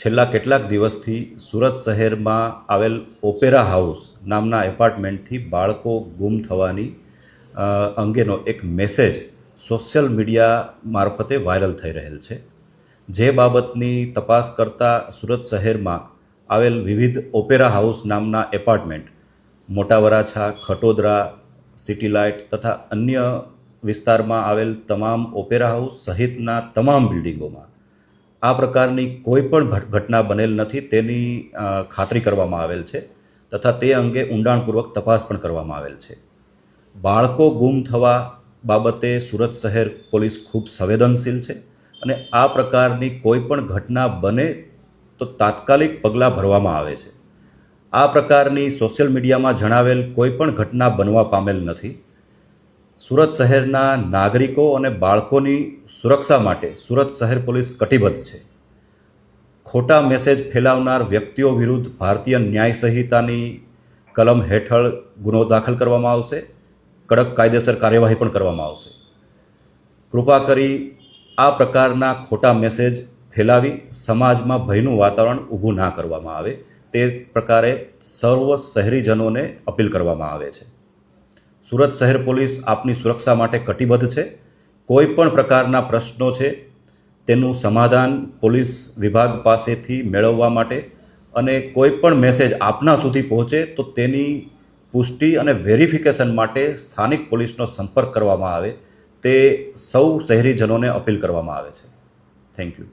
છેલ્લા કેટલાક દિવસથી સુરત શહેરમાં આવેલ ઓપેરા હાઉસ નામના એપાર્ટમેન્ટથી બાળકો ગુમ થવાની અંગેનો એક મેસેજ સોશિયલ મીડિયા મારફતે વાયરલ થઈ રહેલ છે. જે બાબતની તપાસ કરતા સુરત શહેરમાં આવેલ વિવિધ ઓપેરા હાઉસ નામના એપાર્ટમેન્ટ મોટા વરાછા ખટોદરા, સિટી લાઇટ તથા અન્ય વિસ્તારમાં આવેલ તમામ ઓપેરા હાઉસ સહિતના તમામ બિલ્ડિંગોમાં આ પ્રકારની કોઈ પણ ઘટના બનેલ નથી, તેની ખાતરી કરવામાં આવેલ છે તથા તે અંગે ઊંડાણપૂર્વક તપાસ પણ કરવામાં આવેલ છે. બાળકો ગુમ થવા બાબતે સુરત શહેર પોલીસ ખૂબ સંવેદનશીલ છે અને આ પ્રકારની કોઈ પણ ઘટના બને તો તાત્કાલિક પગલાં ભરવામાં આવે છે. આ પ્રકારની સોશિયલ મીડિયામાં જણાવેલ કોઈ પણ ઘટના બનવા પામેલ નથી. સુરત શહેરના નાગરિકો અને બાળકોની સુરક્ષા માટે સુરત શહેર પોલીસ કટિબદ્ધ છે. ખોટા મેસેજ ફેલાવનાર વ્યક્તિઓ વિરુદ્ધ ભારતીય ન્યાય સંહિતાની કલમ હેઠળ ગુનો દાખલ કરવામાં આવશે. કડક કાયદેસર કાર્યવાહી પણ કરવામાં આવશે. કૃપા કરી આ પ્રકારના ખોટા મેસેજ ફેલાવી સમાજમાં ભયનું વાતાવરણ ઊભું ના કરવામાં આવે. તે પ્રકારે સર્વ શહેરીજનોને અપીલ કરવામાં આવે છે. સુરત શહેર પોલીસ આપની સુરક્ષા માટે કટિબદ્ધ છે. કોઈ પણ પ્રકારના પ્રશ્નો છે, તેનું સમાધાન પોલીસ વિભાગ પાસેથી મેળવવા માટે અને કોઈ પણ મેસેજ આપના સુધી પહોંચે તો તેની પુષ્ટિ અને વેરિફિકેશન માટે સ્થાનિક પોલીસનો સંપર્ક કરવામાં આવે. તે સૌ શહેરીજનોને અપીલ કરવામાં આવે છે. Thank you.